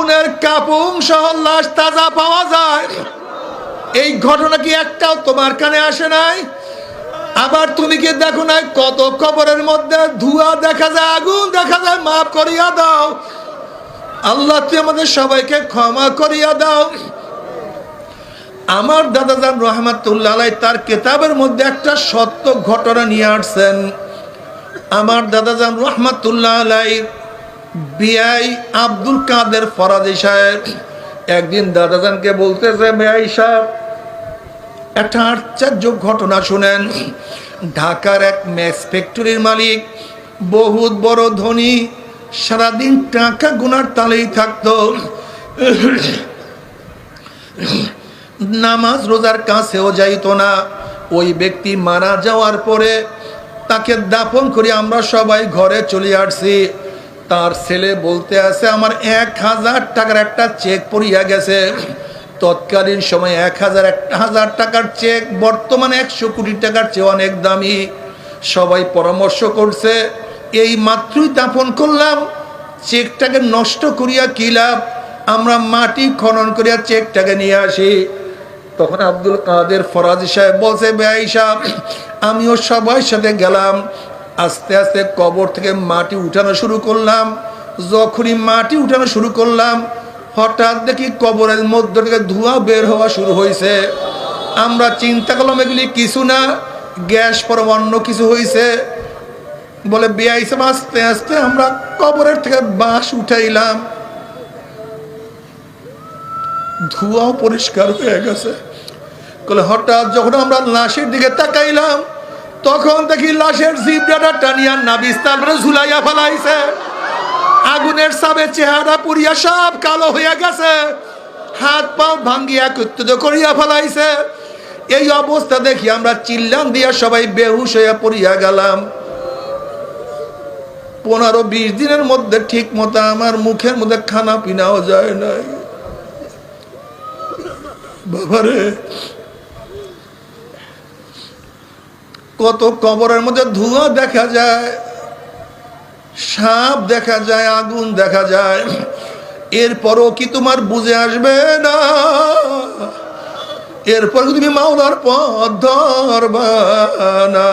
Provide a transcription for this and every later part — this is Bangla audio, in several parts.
আগুনের কাপুং সহ লাশ তাজা পাওয়া যায়। এই ঘটনা কি একটাও তোমার কানে আসে নাই? আবার তুমি কি দেখো নাই? কত কবরের মধ্যে ধোঁয়া দেখা যায়, আগুন দেখা যায়, মাফ করিয়া দাও। আল্লাহ তুই আমাদের সবাইকে ক্ষমা করিয়া দাও। আমার দাদাজান রহমাতুল্লাহ তার কেতাবের মধ্যে একটা সত্য ঘটনা নিয়ে আসছেন। আমার দাদাজান রহমাতুল্লাহ আলাই বিআই আব্দুল কাদের ফরাজি সাহেব, একদিন দাদাজানকে বলতেছে, বিআই সাহেব, একটা আশ্চর্য ঘটনা শুনেন। ঢাকার এক ম্যাক্স ফ্যাক্টরির মালিক, বহুত বড় ধনী, সারাদিন টাকা গুনার তালেই থাকতো। নামাজ রোজার কাছেও যাইতো না। ওই ব্যক্তি মারা যাওয়ার পরে তাকে দাফন করে আমরা সবাই ঘরে চলে আসছি। তার ছেলে বলতে আছে, আমার এক হাজার টাকার একটা চেক পড়িয়া গেছে। তৎকালীন সময় এক হাজার এক হাজার টাকার চেক, বর্তমানে একশো কোটি টাকার চেয়ে অনেক দামি। সবাই পরামর্শ করছে, এই মাত্রই দাফন করলাম। চেকটাকে নষ্ট করিয়া কি লাভ? আমরা মাটি খনন করিয়া চেকটাকে নিয়ে আসি। তখন আব্দুল কাদের ফরাজি সাহেব বলছে সাহেব, আমিও সবার সাথে গেলাম। আস্তে আস্তে কবর থেকে মাটি উঠানো শুরু করলাম। যখনই মাটি উঠানো শুরু করলাম, হঠাৎ দেখি কবরের মধ্য থেকে ধোঁয়া বের হওয়া শুরু হয়েছে আমরা চিন্তা করলাম, এগুলি কিছু না, গ্যাস পর অন্য কিছু হয়েছে বলে বেআই সাহেব আস্তে আস্তে আমরা কবরের থেকে বাঁশ উঠাইলাম। ধোঁয়াও পরিষ্কার হয়ে গেছে। হঠাৎ যখন আমরা লাশের দিকে তাকাইলাম তখন দেখি লাশের জিবডাটা টানিয়া নাবিস, তারপরে ঝুলাইয়া ফেলাইছে। আগুনের সাবে চেহারা পুড়িয়া সব কালো হইয়া গেছে। হাত পা ভাঙ্গিয়া কুত্তুত করিয়া ফেলাইছে। এই অবস্থা দেখি আমরা চিল্লাম দিয়া সবাই বেহুশ হইয়া পড়িয়া গেলাম। পনেরো বিশ দিনের মধ্যে ঠিক মতো আমার মুখের মধ্যে খানা পিনাও যায় নাই। বাবারে কত কবরের মধ্যে ধোঁয়া দেখা যায়, সাপ দেখা যায়, আগুন দেখা যায়, এরপরও কি তোমার বুঝে আসবে না? এরপর তুমি মাওলার পথ ধরবা না?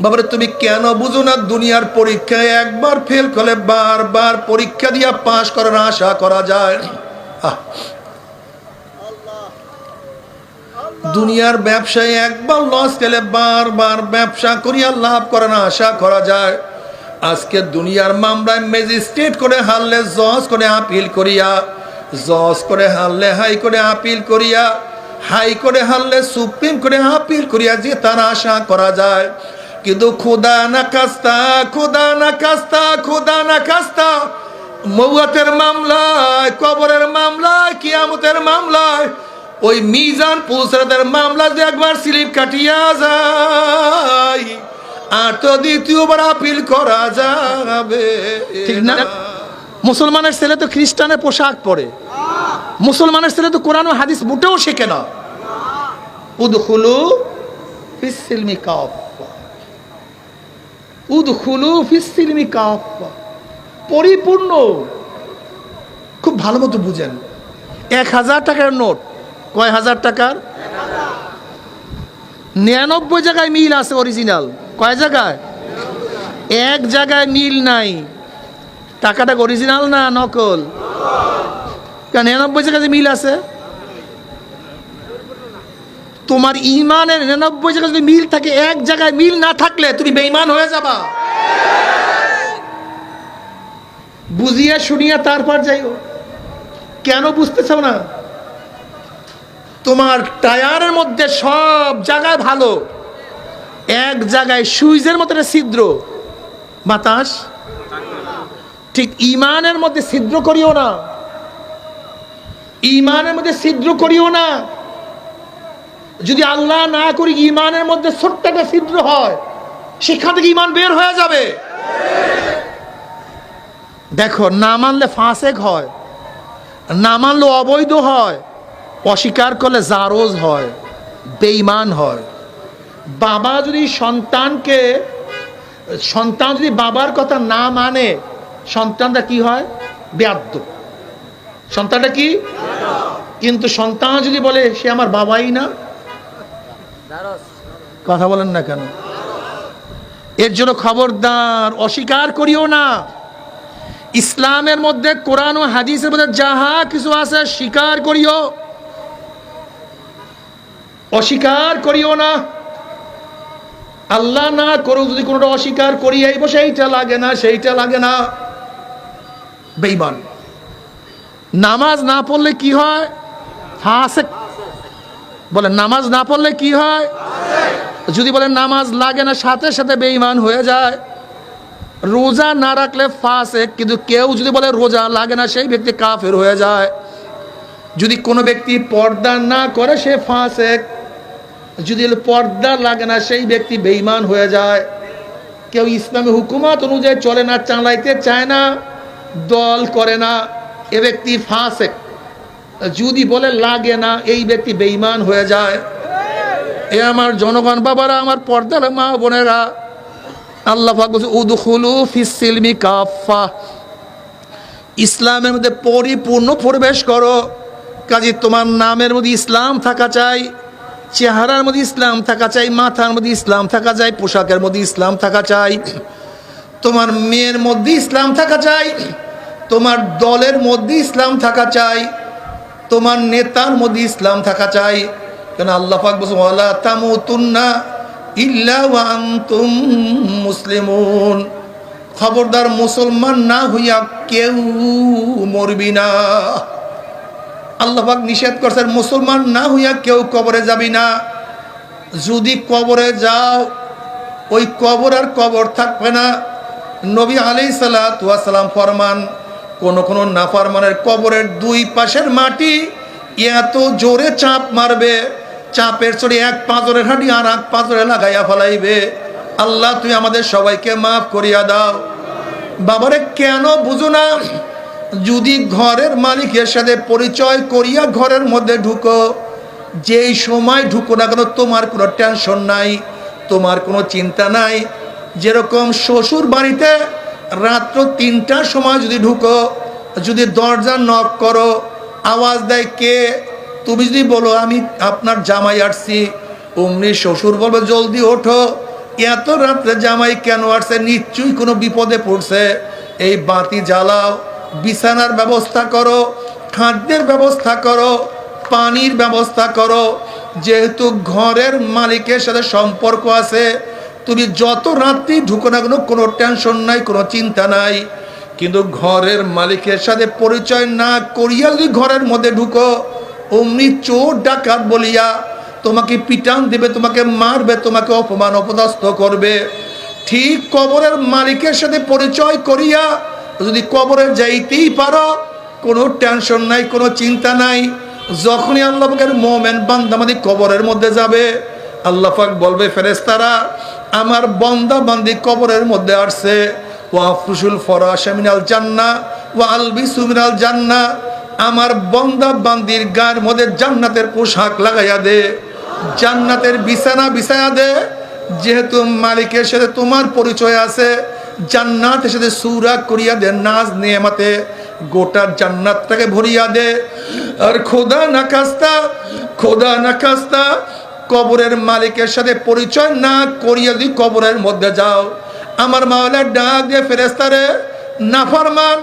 বাবারে, তুমি কেন বুঝো না দুনিয়ার পরীক্ষায় একবার ফেল করলে বারবার পরীক্ষা দিয়া পাশ করার আশা করা যায়? আহ দুনিয়ার ব্যবসায় একবার লস গেলে বারবার ব্যবসা করিয়া লাভ করার আশা করা যায়। আজকে দুনিয়ার মামলায় ম্যাজিস্ট্রেট করে হারলে জজ করে আপিল করিয়া, জজ করে হারলে হাই করে আপিল করিয়া, হাই করে হারলে সুপ্রিম করে আপিল করিয়া যে তার আশা করা যায়। কিন্তু খোদা না কাস্তা খোদা না কাস্তা খোদা না কাস্তা মৌয়াতের মামলায়, কবরের মামলায়, কিয়ামতের মামলায় ওই মিজান পুসরাতের মামলা যে একবার স্লিপ কাটিয়া যায়। আর তো দ্বিতীয়বার আপিল করা যাবে ঠিক না? মুসলমানের ছেলে তো খ্রিস্টানের পোশাক পরে। মুসলমানের ছেলে তো কোরআন হাদিস মোটেও শেখে না। উদখুলু ফিসিলমি কাফা উদখুলু ফিসিলমি কাফা পরিপূর্ণ। খুব ভালো মতো বুঝেন। এক হাজার টাকার নোট। কয় হাজার টাকার? নিরানব্বই জায়গায় মিল আছে অরিজিনাল কয় জায়গায়? এক জায়গায় মিল নাই। টাকাটা অরিজিনাল না নকল? নিরানব্বই জায়গায় মিল আছে? তোমার ইমানের নিরানব্বই জায়গায় যদি মিল থাকে, এক জায়গায় মিল না থাকলে তুমি বেইমান হয়ে যাবা। বুঝিয়া শুনিয়া তারপর যাইও। কেন বুঝতেছ না? তোমার টায়ারের মধ্যে সব জায়গায় ভালো। এক জায়গায় সুইচের মতো ছিদ্র। বাতাস? ঠিক ইমানের মধ্যে ছিদ্র করিও না। ইমানের মধ্যে ছিদ্র করিও না। যদি আল্লাহ না করি, ইমানের মধ্যে ছোট্ট একটা ছিদ্র হয়, সেখান থেকে ইমান বের হয়ে যাবে। দেখো, না মানলে ফাঁসেক হয়, না মানলে অবৈধ হয়। অস্বীকার করলে জারোজ হয়, বেঈমান হয়। বাবা যদি সন্তানকে, সন্তান যদি বাবার কথা না মানে সন্তানটা কি হয়? বেয়াদ্দ সন্তানটা কি? কিন্তু সন্তান যদি বলে, সে আমার বাবাই না, কথা বলেন না কেন? এর জন্য খবরদার, অস্বীকার করিও না। ইসলামের মধ্যে কোরআন ও হাদিসের মধ্যে যাহা কিছু আছে, স্বীকার করিও। অস্বীকার করিও না। আল্লাহ না করো যদি কোনোটা অস্বীকার করি এই সেইটা লাগে না, সেইটা লাগে না। বেইমান নামাজ না পড়লে কি হয়? ফাসেক। বলে নামাজ না পড়লে কি হয়? যদি বলে নামাজ লাগে না, সাথে সাথে বেইমান হয়ে যায়। রোজা না রাখলে ফাসেক, কিন্তু কেউ যদি বলে রোজা লাগে না, সেই ব্যক্তি কাফের হয়ে যায়। যদি কোনো ব্যক্তি পর্দা না করে, সে ফাসেক। যদি পর্দা লাগে না, সেই ব্যক্তি বেইমান হয়ে যায়। কেউ ইসলামী হুকুমত অনুযায়ী চলে না, চালাইতে চায় না, দল করে না, এ ব্যক্তি ফাঁসে যদি বলে লাগে না, এই ব্যক্তি বেইমান হয়ে যায়। এ আমার জনগণ বাবারা, আমার পর্দার মা বোনেরা, আল্লাহ উদখুলু ফিসিলমি কাফা ইসলামের মধ্যে পরিপূর্ণ প্রবেশ করো। কাজে তোমার নামের মধ্যে ইসলাম থাকা চাই। চেহারার মধ্যে ইসলাম থাকা চাই, মাথার মধ্যে ইসলাম থাকা চাই, পোশাকের মধ্যে ইসলাম থাকা চাই। তোমার মেয়ের মধ্যে ইসলাম থাকা চাই, তোমার দলের মধ্যে ইসলাম থাকা চাই, তোমার নেতার মধ্যে ইসলাম থাকা চাই। কেন আল্লাহ পাক বলছে ওয়ালা তামুতুন্না ইল্লা ওয়া মুসলিমুন। খবরদার মুসলমান না হইয়া কেউ মরবি না। আল্লাহ পাক নিষেধ করছেন, মুসলমান না হইয়া কেউ কবরে যাবি না। যদি কবরে যাও, ওই কবর আর কবর থাকবে না। নবী আলাই সালাম ফরমান, কোন কোন নাফারমানের কবরের দুই পাশের মাটি এত জোরে চাপ মারবে, চাপের চড়ে এক পাঁচরের হাঁটি আর এক পাঁচরে লাগাইয়া ফেলাইবে। আল্লাহ তুই আমাদের সবাইকে মাফ করিয়া দাও। বাবারে, কেন বুঝো না? যদি ঘরের মালিকের সাথে পরিচয় করিয়া ঘরের মধ্যে ঢুকো, যেই সময় ঢুকো না কেন তোমার কোনো টেনশন নাই, তোমার কোনো চিন্তা নাই। যেরকম শ্বশুর বাড়িতে রাত্র তিনটার সময় যদি ঢুকো, যদি দরজা নক করো, আওয়াজ দেয় কে, তুমি যদি বলো, আমি আপনার জামাই আসছি। অমনি শ্বশুর বলবে, জলদি ওঠো। এত রাত্রে জামাই কেন আসছে? নিশ্চয়ই কোনো বিপদে পড়ছে। এই বাতি জ্বালাও। বিছানার ব্যবস্থা করো, খাদ্যের ব্যবস্থা করো, পানির ব্যবস্থা করো। যেহেতু ঘরের মালিকের সাথে সম্পর্ক আছে, তুমি যত রাত্রি ঢুকো না কেন, কোনো টেনশন নাই, কোনো চিন্তা নাই। কিন্তু ঘরের মালিকের সাথে পরিচয় না করিয়া যদি ঘরের মধ্যে ঢুকো, অমনি চোর ডাকাত বলিয়া তোমাকে পিটান দেবে, তোমাকে মারবে, তোমাকে অপমান অপদস্থ করবে। ঠিক কবরের মালিকের সাথে পরিচয় করিয়া যদি কবরে যাইতেই পারো, কোনো টেনশন নাই, কোনো চিন্তা নাই। যখনই আল্লাহ পাকের মোমেন বান্দামাদি কবরের মধ্যে যাবে, আল্লাহ পাক বলবে ফেরেস্তারা আমার বন্দা বান্দি কবরের মধ্যে আসছে। ওয়া ফুসুল ফরাশা মিনাল জান্না ওয়া আলবিসু মিনাল জান্না আমার বন্দা বান্দির গায়ের মধ্যে জান্নাতের পোশাক লাগাইয়া দে। জান্নাতের বিছানা বিছায়া দে। যেহেতু মালিকের সাথে তোমার পরিচয় আছে জান্নাতের সাথে সুরা করিয়া দে নাজ নিয়ামাতে গোটা জান্নাতটাকে ভরিয়া দে আর খোদা না কাস্তা খোদা না কাস্তা কবরের মালিকের সাথে পরিচয় না করিয়া যদি কবরের মধ্যে যাও, আমার মাওলার ডাক দিয়ে ফেরেস্তারে নাফরমান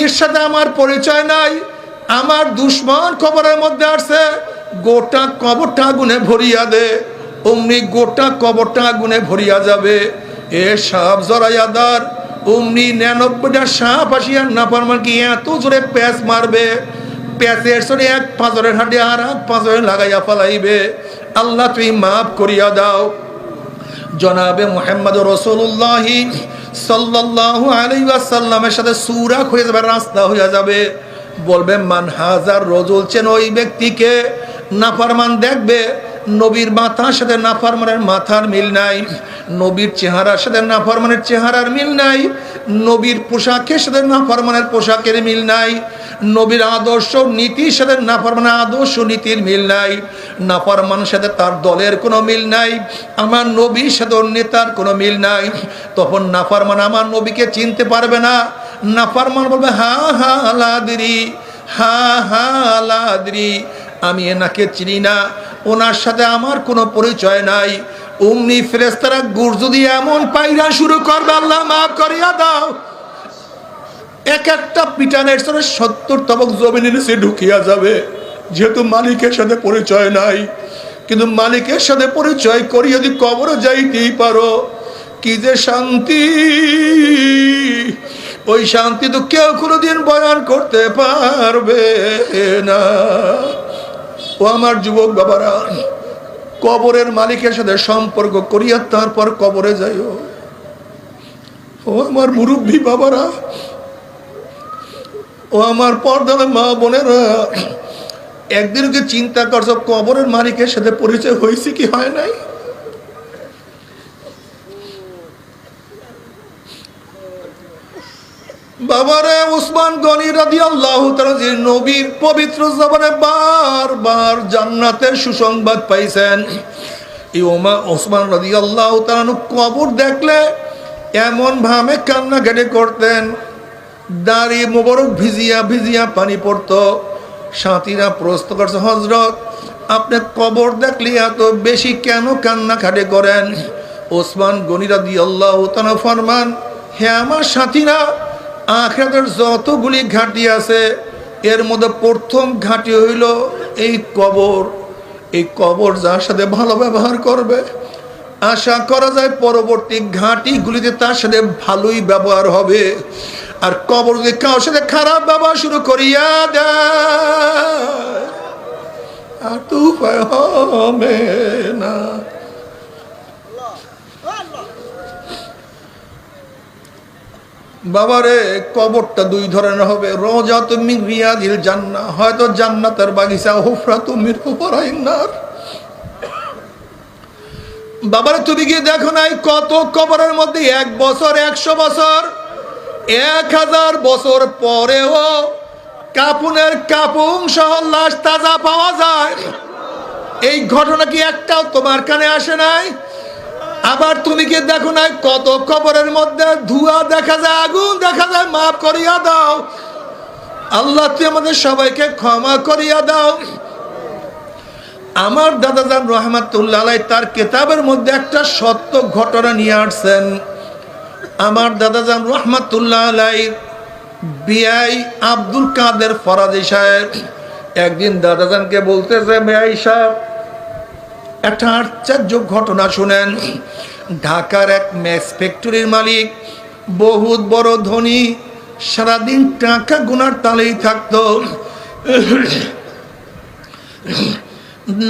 এর সাথে আমার পরিচয় নাই, আমার দুশ্মন কবরের মধ্যে আসছে, গোটা কবরটা আগুনে ভরিয়া দে, অমনি গোটা কবরটা আগুনে ভরিয়া যাবে। এ সাপ জরাইয়াদার অমনি নিরানব্বইটা সাপ আসিয়া কি এত জোরে প্যাঁচ মারবে? প্যাঁচের সরে এক পাঁচরের হাঁটি আর এক পাঁচরে লাগাইয়া ফেলাইবে। আল্লাহ তুই মাফ করিয়া দাও। জনাবে মোহাম্মদ রসুল্লাহি সাল্লাল্লাহু আলাইহি ওয়াসাল্লামের সাথে সুরাক হয়ে যাবে, রাস্তা হয়ে যাবে। বলবে, মান হাজার রজুল চেন ওই ব্যক্তিকে? নাফারমান দেখবে নবীর মাথার সাথে নাফারমানের মাথার মিল নাই, নবীর চেহারার সাথে নাফারমানের চেহারার মিল নাই, নবীর পোশাকের সাথে নাফারমানের পোশাকের মিল নাই, নবীর আদর্শ নীতির সাথে নাফারমানের আদর্শ নীতির মিল নাই নাফারমানের সাথে তার দলের কোনো মিল নাই, আমার নবীর সাথে নেতার কোনো মিল নাই, তখন নাফারমান আমার নবীকে চিনতে পারবে না, নাফারমান বলবে, হা হা, লাদরি, হা হা, লাদরি আমি এনাকে চিনি না, ওনার সাথে আমার কোনো পরিচয় নাই। অমনি ফেরেস্তারা গুড় যদি এমন পাইরা শুরু করবে, আল্লাহ মাফ করিয়া দাও। এক একটা পিটানের সাথে সত্তর তবক জমিনের সে ঢুকিয়া যাবে। যেহেতু মালিকের সাথে পরিচয় নাই, কিন্তু মালিকের সাথে পরিচয় করি যদি কবরে যাইতেই পারো। কি যে শান্তি! ওই শান্তি তো কেউ কোনোদিন বয়ান করতে পারবে না। ও আমার যুবক বাবারা, কবরের মালিকের সাথে সম্পর্ক করিয়া তারপর কবরে যাইও। ও আমার মুরব্বী বাবারা, ও আমার পর্দার মা বোনেরা একদিনকে চিন্তা করছ কবরের মালিকের সাথে পরিচয় হয়েছে কি হয় নাই? বাবারে উসমান গনি রাদি আল্লাহ নবীর পবিত্র জবানে বারবার জান্নাতের সুসংবাদ পাইছেন। এই ওমা ওসমান রাদি আল্লাহ কবর দেখলে এমন ভাবে কান্নাকাটি করতেন। দাড়ি মোবারক ভিজিয়া ভিজিয়া পানি পড়তো। সাথীরা প্রশ্ন করছে হজরত আপনি কবর দেখলে এত বেশি কেন কান্না কান্নাকাটি করেন? ওসমান গনিরা দিয়ে আল্লাহ তানা ফরমান, হে আমার সাথীরা আখেরাতের যতগুলি ঘাঁটি আছে, এর মধ্যে প্রথম ঘাঁটি হইল এই কবর। এই কবর যার সাথে ভালো ব্যবহার করবে। আশা করা যায় পরবর্তী ঘাঁটিগুলিতে তার সাথে ভালোই ব্যবহার হবে। আর কবর যদি কারোর সাথে খারাপ ব্যবহার শুরু করিয়া দেয়, আর তো হবে না। বাবারে, কবরটা দুই ধরনের হবে। রোজা তুমি রিয়াদিল জান্না, হয়তো জান্নাতের বাগিচা হুফরা তুমি বাবারে, তুমি গিয়ে দেখো নাই কত কবরের মধ্যে এক বছর, একশো বছর, এক হাজার বছর পরেও কাপুনের কাপুং সহ লাশ তাজা পাওয়া যায়। এই ঘটনা কি একটাও তোমার কানে আসে নাই? আবার তুমি কি দেখো নাই কত কবরের মধ্যে ধোঁয়া দেখা যায়, আগুন দেখা যায়, মাফ করিয়া দাও। আল্লাহ তুই আমাদের সবাইকে ক্ষমা করিয়া দাও। আমার দাদাজান রহমাতুল্লাহ তার কেতাবের মধ্যে একটা সত্য ঘটনা নিয়ে আসছেন। আমার দাদাজান রহমাতুল্লাহ আলাই বিআই আব্দুল কাদের ফরাজি সাহেব একদিন দাদাজানকে বলতেছে বিআই সাহেব একটা আশ্চর্য ঘটনা শুনেন। ঢাকার এক ম্যাক্স ফ্যাক্টরির মালিক, বহুত বড় ধনী, সারাদিন টাকা গুনার তালেই থাকতো।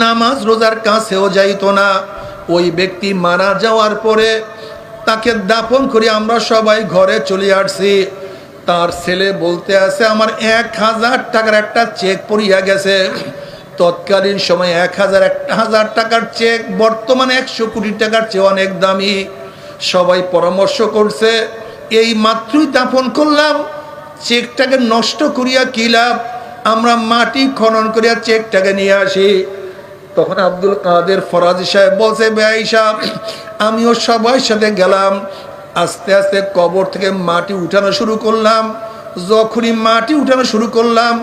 নামাজ রোজার কাছেও যাইতো না। ওই ব্যক্তি মারা যাওয়ার পরে তাকে দাফন করে আমরা সবাই ঘরে চলে আসছি। তার ছেলে বলতে আছে, আমার এক হাজার টাকার একটা চেক পড়িয়া গেছে। তৎকালীন সময় এক হাজার এক হাজার টাকার চেক, বর্তমানে একশো কোটি টাকার চেয়ে অনেক দামি। সবাই পরামর্শ করছে, এই মাত্রই দাফন করলাম, চেকটাকে নষ্ট করিয়া কি লাভ? আমরা মাটি খনন করিয়া চেকটাকে নিয়ে আসি। তখন আব্দুল কাদের ফরাজি সাহেব বলছে বেআই সাহেব, আমিও সবার সাথে গেলাম। আস্তে আস্তে কবর থেকে মাটি উঠানো শুরু করলাম। যখনই মাটি উঠানো শুরু করলাম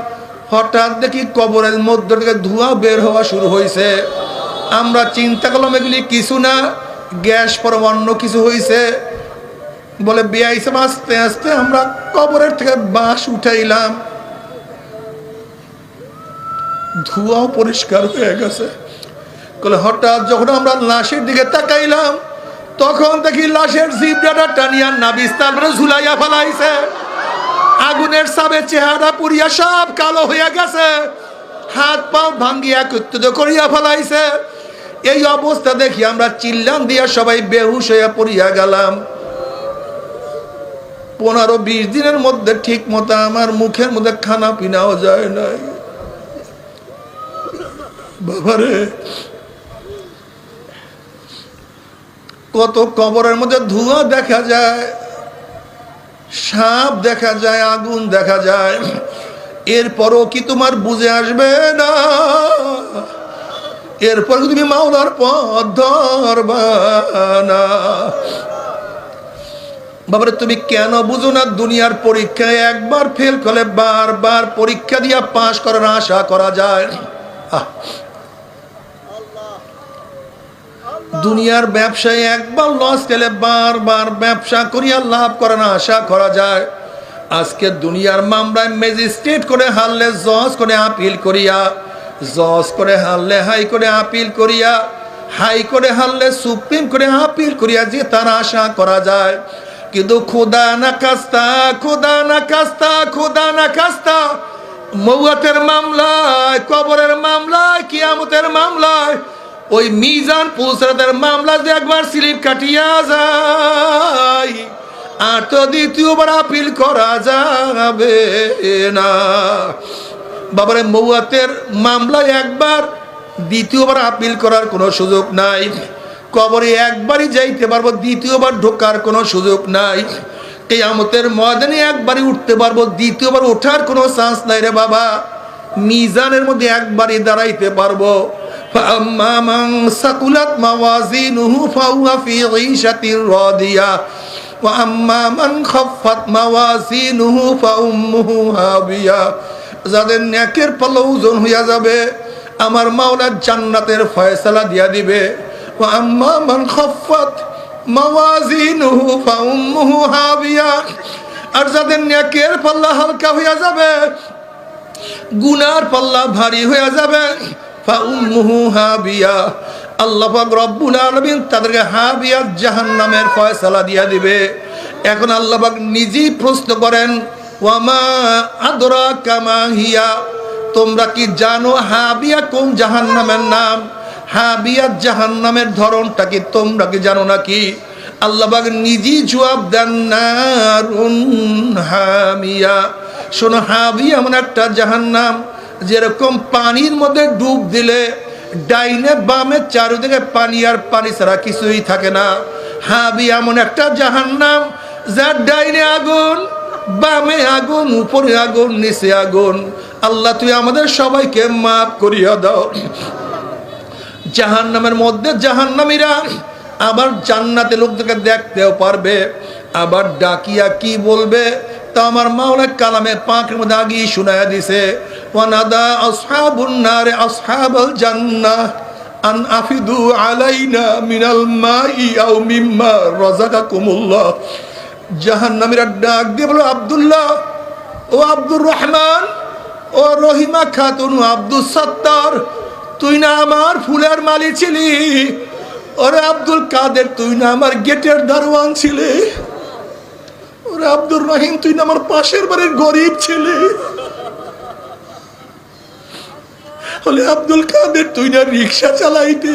হঠাৎ দেখি কবরের মধ্য থেকে ধোঁয়া বের হওয়া শুরু হয়েছে আমরা চিন্তা করলাম, এগুলি কিছু না, গ্যাস পর অন্য কিছু হয়েছে বলে বেআই সাহেব আস্তে আস্তে আমরা কবরের থেকে বাঁশ উঠাইলাম। ধোঁয়াও পরিষ্কার হয়ে গেছে। হঠাৎ যখন আমরা লাশের দিকে তাকাইলাম, তখন দেখি লাশের জিবডাটা টানিয়া নাবিস্তাল ঝুলাইয়া ফেলাইছে। আগুনের সাবে চেহারা পুরিয়া সব কালো হইয়া গেছে। হাত পাও ভাঙ্গিয়া কুত্তুদ করিয়া ফেলাইছে। এই অবস্থা দেখি আমরা চিল্লাম দিয়া সবাই বেহুশ হইয়া পড়িয়া গেলাম। পনেরো বিশ দিনের মধ্যে ঠিক মতো আমার মুখের মধ্যে খানা পিনাও যায় নাই। বাবারে, কত কবরের মধ্যে ধোঁয়া দেখা যায়। সাপ দেখা যায়, আগুন দেখা যায়, এরপরও কি তোমার বুঝে আসবে না? এরপর তুমি মাওলার পথ ধরবা না? বাবারে, তুমি কেন বুঝো না দুনিয়ার পরীক্ষায় একবার ফেল করলে বারবার পরীক্ষা দিয়া পাশ করার আশা করা যায় আহ দুনিয়ার ব্যবসায় একবার লস গেলে বারবার ব্যবসা করিয়া লাভ করার আশা করা যায়। আজকে দুনিয়ার মামলায় ম্যাজিস্ট্রেট করে হারলে জজ করে আপিল করিয়া, জজ করে হারলে হাই করে আপিল করিয়া হাই করে হারলে সুপ্রিম করে আপিল করিয়া যে তার আশা করা যায়। কিন্তু খোদা না কাস্তা খোদা না কাস্তা খোদা না কাস্তা মৌয়াতের মামলায়, কবরের মামলায়, কিয়ামতের মামলায় ওই মিজান পুসরাতের মামলা যে একবার স্লিপ কাটিয়া যায়। আর তো দ্বিতীয়বার আপিল করা যাবে না। বাবারে, মৌয়াতের মামলায় একবার, দ্বিতীয়বার আপিল করার কোনো সুযোগ নাই। কবরে একবারই যাইতে পারব, দ্বিতীয়বার ঢোকার কোনো সুযোগ নাই। কেয়ামতের ময়দানে একবারই উঠতে পারব, দ্বিতীয়বার ওঠার কোনো চান্স নাই রে বাবা। মিজানের মধ্যে একবারই দাঁড়াইতে পারব। فأما من ثقلت موازينه فهو في عيشة راضية وأما من خفت موازينه فأمه هاوية যাদের ন্যাকের পাল্লা ওজন হইয়া যাবে আমার মাওলা জান্নাতের ফয়সালা দিয়া দিবে ও আম্মা মান খফাত মাওয়াজিনুহু ফাউম্মুহু হাবিয়া আর যাদের ন্যাকের পাল্লা হালকা হইয়া যাবে গুনার পাল্লা ভারী হয়ে যাবে তাদেরকে হাবিয়া ফয়সালা দিয়া দিবে। এখন নিজেই করেন, ওয়ামা আদরা তোমরা কি জানো হাবিয়া কোন জাহান্নামের নাম? হাবিয়া জাহান্নামের ধরনটা কি তোমরা কি জানো নাকি? আল্লাহবাগ নিজেই জবাব দেন, নারুন হামিয়া। শোনো, হাবিয়া এমন একটা জাহান্নাম যেরকম পানির মধ্যে ডুব দিলে ডাইনে বামে চারিদিকে পানি আর পানি ছাড়া কিছুই থাকে না। হাবি এমন একটা জাহান্নাম, যার ডাইনে আগুন, বামে আগুন, উপরে আগুন, নিচে আগুন। আল্লাহ, তুই আমাদের সবাইকে মাফ করিয়া দাও। জাহান্নামের মধ্যে জাহান্নামীরা আবার জান্নাতে লোকদেরকে দেখতেও পারবে, আবার ডাকিয়া কি বলবে, তা আমার মাওলা কালামে পাঁকের মধ্যে আগেই শুনাইয়া দিছে। ওয়ানাদা আন আফিদু আলাইনা মিনাল মাই ও আব্দুর রহমান, ও রহিমা আব্দুল তুই না আমার ফুলের মালি ছিলি? ওরে আব্দুল কাদের, তুই না আমার গেটের দারোয়ান ছিলি? ওরে আব্দুর রহিম, তুই না আমার পাশের বাড়ির গরিব ছিলি? হলে আব্দুল কাদের তুই না রিক্সা চালাইতে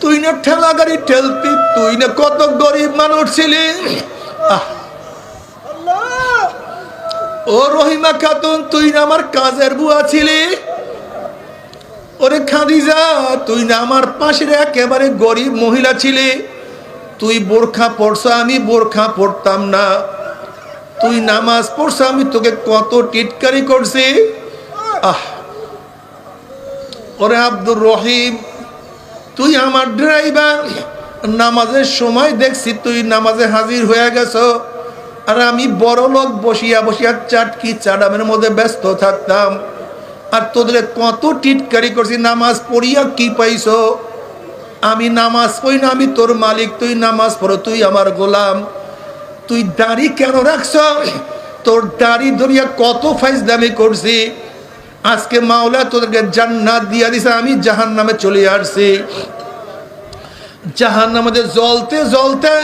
তুই না ঠেলা গাড়ি ঠেলতি তুই না কত গরিব মানুষ ছিলি। ও রহিমা খাতুন তুই না আমার কাজের বুয়া ছিলি। ওরে খাদিজা তুই না আমার পাশের একেবারে গরিব মহিলা ছিলি। তুই বোরখা পড়ছ আমি বোরখা পড়তাম না। তুই নামাজ পড়ছ, আমি তোকে কত টিটকারি করছি। আহ! ওরে আব্দুর রহিম, তুই আমার ড্রাইভার। নামাজের সময় দেখছি তুই নামাজে হাজির হয়ে গেছ। আর আমি বড় লোক বসিয়া বসিয়া চাটকি চাডামের মধ্যে ব্যস্ত থাকতাম। আর তোদের কত টিটকারি করছি, নামাজ পড়িয়া কি পাইছ? আমি নামাজ পড়ি না, আমি তোর মালিক, তুই নামাজ পড়ো, তুই আমার গোলাম। তুই দাড়ি কেন রাখছ? তোর দাড়ি ধরিয়া কত ফাইজ দামি করছি। আজকে মাওলা তোদেরকে জান্নাত দিয়া দিছে, আমি জাহান নামে চলে আসছি। জাহান নামে জলতে জ্বলতে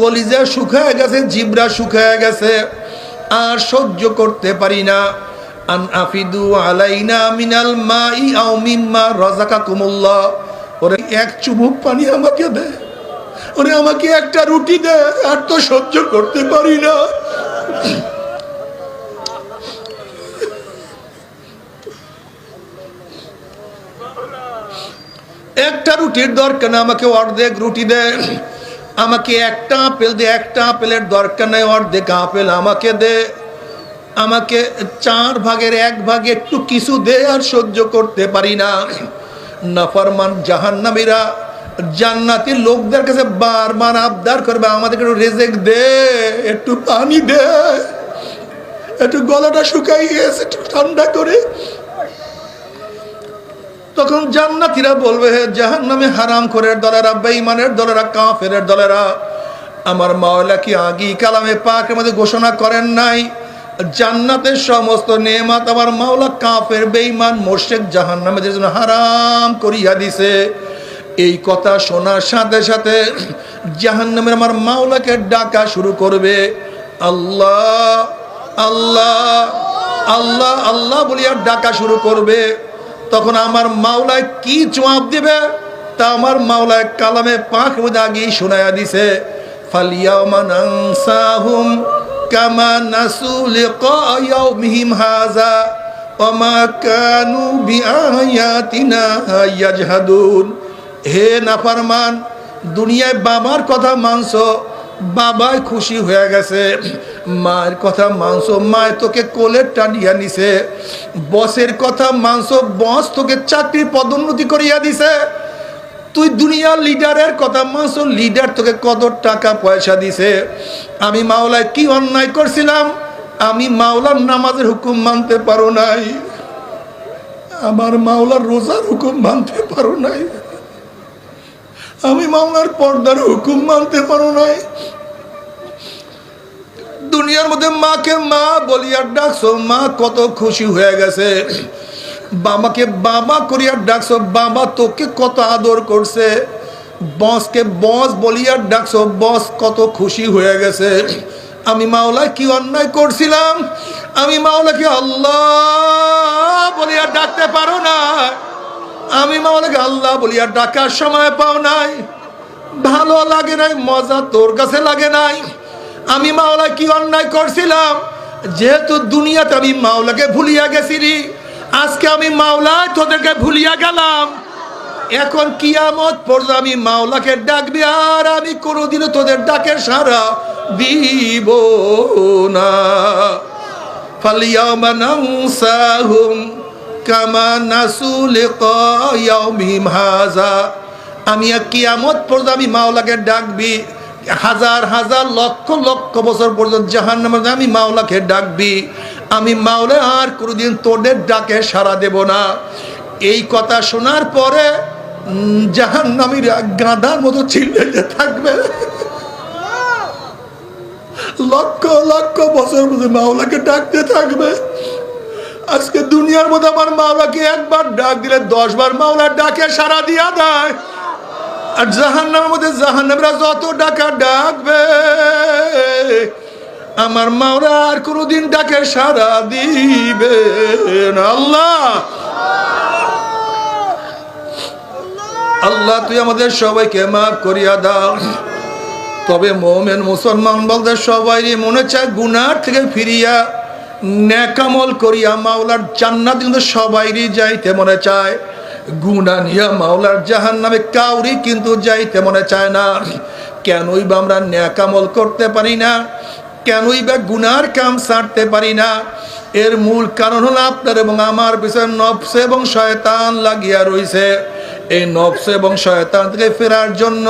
কলিজা শুকায় গেছে, জিবরা শুকায় গেছে। আর সহ্য করতে পারি না। আন আফিদু আলাইনা মিনাল মাই আও মিম্মা রাযাকাকুমুল্লাহ ওরে, এক চুমুক পানি আমাকে দে। ওরে, আমাকে একটা রুটি দে, আর তো সহ্য করতে পারি না। একটা রুটির দরকার না আমাকে অর্ধেক রুটি দে। আমাকে একটা আপেল দে, একটা আপেলের দরকার নেই, অর্ধেক আপেল আমাকে দে। আমাকে চার ভাগের এক ভাগে একটু কিছু দে, আর সহ্য করতে পারি না। নাফরমান জাহান্নামীরা জান্নাতি লোকদের কাছে বারবার আবদার করবে, আমাদেরকে একটু রেজেক দে, একটু পানি দে, একটু গলাটা শুকাই গেছে একটু ঠান্ডা করে। তখন জান্নাতীরা বলবে, হে জাহান নামে হারাম করে দলেরা, বেঈমানের দলেরা কাফের দলেরা, আমার মাওলা কি আগি কালামে পাকের মধ্যে ঘোষণা করেন নাই? জান্নাতের সমস্ত নেমাত আমার মাওলা কাফের, বেঈমান মোর্শেক জাহান নামে জন্য হারাম করিয়া দিছে। এই কথা শোনার সাথে সাথে জাহান নামের আমার মাওলাকে ডাকা শুরু করবে। আল্লাহ আল্লাহ আল্লাহ আল্লাহ বলিয়া ডাকা শুরু করবে। তখন আমার মাওলায় কি জবাব দিবে? তা আমার মাওলায় কালামে পাক আগেই শোনায়া দিছে। ফালিয়াউমা নানসাহুম কামা নাসু লিকা ইয়াউমিহিম হাযা ওমা কানু বিআয়াতিনা ইয়াজহাদুন। হে নাফরমান, দুনিয়ায় বাবার কথা মানছো, বাবাই খুশি হয়ে গেছে। মায়ের কথা মানছো, মায় তোকে কোলে টানিয়া নিছে। বসের কথা মানছো, বস তোকে চাকরি পদোন্নতি করিয়া দিছে। তুই দুনিয়ার লিডারের কথা মানছো লিডার তোকে কত টাকা পয়সা দিছে। আমি মাওলায় কি অন্যায় করছিলাম? আমি মাওলার নামাজের হুকুম মানতে পারো নাই। আমার মাওলার রোজার হুকুম মানতে পারো নাই। আমি মাওলার পর্দার হুকুম মানতে পারো নাই। দুনিয়ার মধ্যে মাকে মা বলিয়া ডাকছো, মা কত খুশি হয়ে গেছে। বাবাকে বাবা করিয়া ডাকছো, বাবা তোকে কত আদর করছে। বসকে বস বলিয়া ডাকছো, বস কত খুশি হয়ে গেছে। আমি মাওলা কি অন্যায় করছিলাম? আমি মাওলাকে আল্লাহ বলিয়া ডাকতে পারো না আমি মাওলাকে আল্লাহ বলিয়া ডাকার সময় পাও নাই। ভালো লাগে নাই, মজা তোর কাছে লাগে নাই। আমি মাওলা কি অন্যায় করছিলাম? যেহেতু দুনিয়াতে আমি মাওলাকে ভুলিয়া গেছিলি আজকে আমি মাওলায় তোদেরকে ভুলিয়া গেলাম। এখন কিয়ামত পর্যন্ত আমি মাওলাকে ডাকবি, আর আমি কোনোদিনও তোদের ডাকের সারা দিব না। হাযা। আমি কিয়ামত মাওলাকে ডাকবি, হাজার হাজার লক্ষ লক্ষ বছর পর্যন্ত আমি মাওলাকে ডাকবি। আমি মাওলা আর কোনোদিন তোদের ডাকে সাড়া দেব না। এই কথা শোনার পরে জাহান নামীরা গাঁদার মতো চিল্লাতে থাকবে। লক্ষ লক্ষ বছর মধ্যে মাওলাকে ডাকতে থাকবে। আজকে দুনিয়ার মধ্যে আমার মাওলাকে একবার ডাক দিলে দশ বার মাওলার ডাকে সারা দিয়া দেয়। আর জাহান্নামের মধ্যে জাহান্নামরা যত ডাকা ডাকবে আমার মাওরা আর কোনোদিন ডাকে সারা দিবে আল্লাহ! আল্লাহ, তুই আমাদের সবাইকে মাফ করিয়া দাও। তবে মোমেন মুসলমান বলতে সবাই মনে চায় গুনার থেকে ফিরিয়া ন্যাকামল করিয়া মাওলার জান্নাত কিন্তু সবাইরই যাইতে মনে চায়। গুণা নিয়া মাওলার জাহান নামে কাউরি কিন্তু যাইতে মনে চায় না। কেনই বা আমরা ন্যাকামল করতে পারি না? কেনই বা গুনার কাম ছাড়তে পারি না? এর মূল কারণ হলো আপনার এবং আমার পিছনে নফস এবং শয়তান লাগিয়া রইছে। এই নফস এবং শয়তান থেকে ফেরার জন্য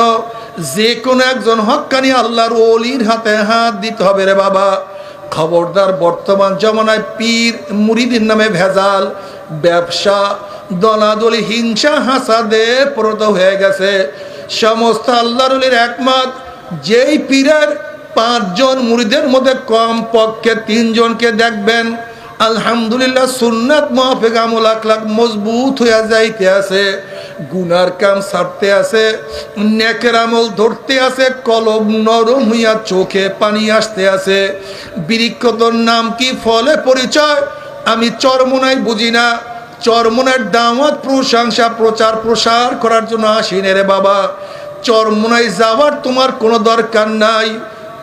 যে কোনো একজন হক্কানি আল্লাহর ওলির হাতে হাত দিতে হবে রে বাবা। খবরদার বর্তমান জমানায় পীর, মুরিদির নামে ভেজাল, ব্যবসা, দলাদলি, হিংসা, হাসাদে প্রত হয়ে গেছে। সমস্ত আল্লাহরুলের একমত যেই পীরের পাঁচজন মুরিদের মধ্যে কম পক্ষে তিনজনকে দেখবেন। আলহামদুলিল্লাহ সুন্নাত মাহফিক মজবুত হইয়া যাইতে আছে। গুনার কাম সারতে আছে, নেকের আমল ধরতে আছে, কলম নরম হইয়া চোখে পানি আসতে আছে। বিরিক্ষতর নাম কি ফলে পরিচয়? আমি চরমোনাই বুঝি না। চরমোনার দাওয়াত, প্রশংসা, প্রচার, প্রসার করার জন্য আসিনে রে বাবা। চরমোনায় যাওয়ার তোমার কোনো দরকার নাই।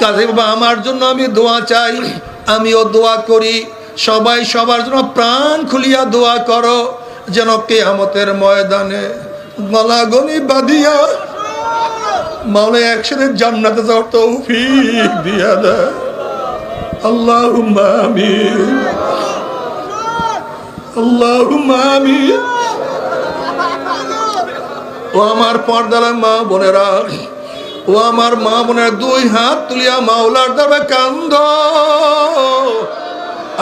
কাজে বাবা আমার জন্য আমি দোয়া চাই, আমিও দোয়া করি। সবাই সবার জন্য প্রাণ খুলিয়া দোয়া করো, যেন কেয়ামতের ময়দানে গলাগনি বাঁধিয়া মাওলা একসাথে জান্নাতে যাওয়ার তৌফিক দিয়া দেয়। আল্লাহ আমিন। আল্লাহুম্মা আমিন। ও আমার পর্দালা মা বোনেরা ও আমার মা বোনের দুই হাত তুলিয়া মাওলার দাবে কান্দ।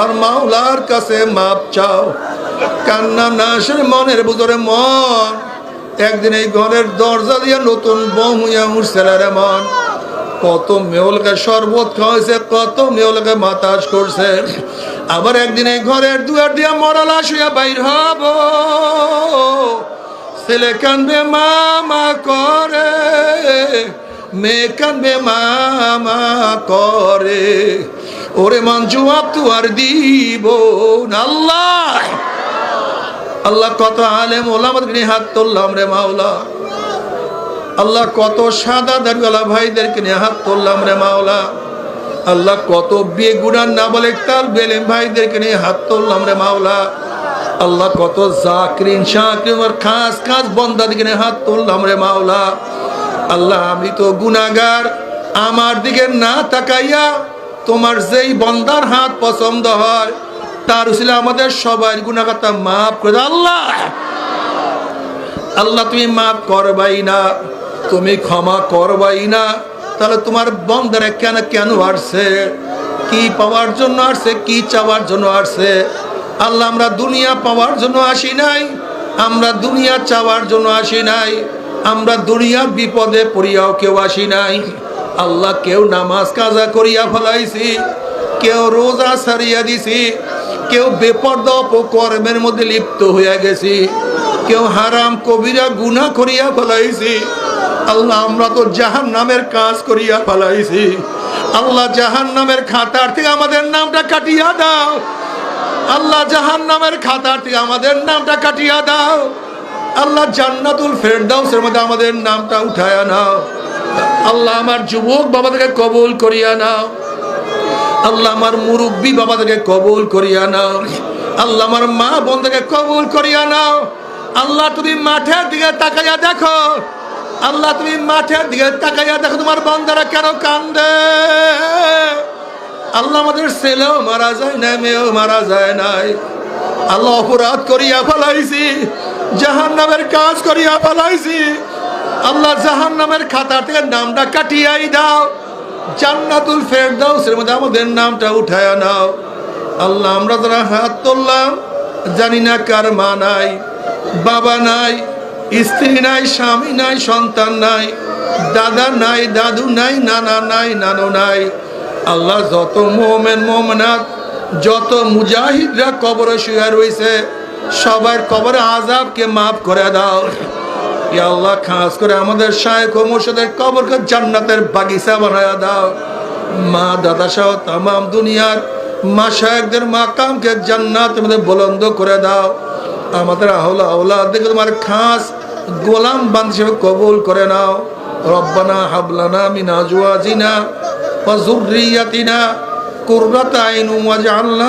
আর মাওলার কাছে মাপ চাও। কান্না না আসলে মনের ভিতরে মন। একদিন এই ঘরের দরজা দিয়ে নতুন বউ হইয়া উঠছে মন। কত মেয়লকে শরবত খাওয়াইছে, কত মেয়লকে মাতাজ করছে। আবার একদিন এই ঘরের দুয়ার দিয়া মরালাস হইয়া বাইর হব। ছেলে কানবে মামা করে। মেয়ে কানবে মামা করে। ওরে মান জবাব তো আর দিব আল্লাহ! আল্লাহ কত আলেম ওলামাদের নিয়ে হাত তুললাম রে মাওলা। আল্লাহ কত সাদা দাড়িওয়ালা ভাইদেরকে নিয়ে হাত তুললাম রে মাওলা। আল্লাহ কত বেগুনার না বলে তার বেলেম ভাইদেরকে নিয়ে হাত তুললাম রে মাওলা। আল্লাহ কত জাকরিন, শাকরিন খাস খাস বন্দা দিকে নিয়ে হাত তুললাম রে মাওলা। আল্লাহ, আমি তো গুনাগার আমার দিকে না তাকাইয়া তোমার যেই বন্দার হাত পছন্দ হয়, তার ছিল আমাদের সবাই গুণাগাতা মাফ করে আল্লাহ! আল্লাহ, তুমি মাফ করবাই না, তুমি ক্ষমা করবাই না। তাহলে তোমার বন্দারে কেন কেন আসছে? কি পাওয়ার জন্য আসছে, কি চাওয়ার জন্য আসছে? আল্লাহ, আমরা দুনিয়া পাওয়ার জন্য আসি নাই, আমরা দুনিয়া চাওয়ার জন্য আসি নাই। আমরা দুনিয়ার বিপদে পড়িয়াও কেউ আসি নাই। আল্লাহ কেউ নামাজ কাজা করিয়া ফেলাইছি, কেউ রোজা সারিয়া দিছি, কেউ বেপর্দা অপকর্মের মধ্যে লিপ্ত হইয়া গেছি, কেউ হারাম কবিরা গুনাহ করিয়া ফেলাইছি। আল্লাহ, আমরা তো জাহান নামের কাজ করিয়া ফেলাইছি। আল্লাহ জাহান নামের খাতার থেকে আমাদের নামটা কাটিয়া দাও। আল্লাহ জাহান নামের খাতার থেকে আমাদের নামটা কাটিয়া দাও। আল্লাহ জান্নাতুল ফেরদাউসের মধ্যে আমাদের নামটা উঠায়া নাও। আল্লাহ আমার যুবক বাবাদেরকে কবুল করিয়া নাও। আল্লাহ আমার মুরব্বী বাবাদেরকে কবুল করিয়া নাও। আল্লাহ আমার মা বোনদেরকে কবুল করিয়া নাও। আল্লাহ তুমি মাঠের দিকে তাকাইয়া দেখো। আল্লাহ তুমি মাঠের দিকে তাকাইয়া দেখো, তোমার বন্দারা কেন কান্দে? আল্লাহ আমাদের ছেলেও মারা যায় না মেয়েও মারা যায় নাই। আল্লাহ অপরাধ করিয়া ফেলাইছি। জাহান নামের কাজ করিয়া ফেলাইছি। আল্লাহ জাহান নামের খাতা থেকে নামটা কাটিয়াই দাও। জান্নাতুল ফেরদাউসের মধ্যে আমাদের নামটা উঠায়া নাও। আল্লাহ, আমরা যারা হাত তুললাম, জানি না কার মা নাই, বাবা নাই, স্ত্রী নাই, স্বামী নাই, সন্তান নাই, দাদা নাই, দাদু নাই, নানা নাই, নানো নাই। আল্লাহ, যত মোমেন মোমনাথ যত মুজাহিদরা কবরে শুয়ে রয়েছে সবার কবরে আজাবকে মাফ করে দাও। আল্লাহ, খাস করে আমাদের শায়েখ ও মুর্শিদের কবরকে জান্নাতের বাগিচা বানায়া দাও। মা, দাদা সহ তাম দুনিয়ার মা শায়েকদের মাকামকে জান্নাতের মধ্যে বুলন্দ করে দাও। আমাদের আহলা আহলা দেখে তোমার খাস গোলাম বান্ধ হিসেবে কবুল করে নাও। রব্বানা হাবলানা মিনা জুয়াজিনা ওয়া যুররিয়াতিনা কুররাত আইন ওয়াজআলনা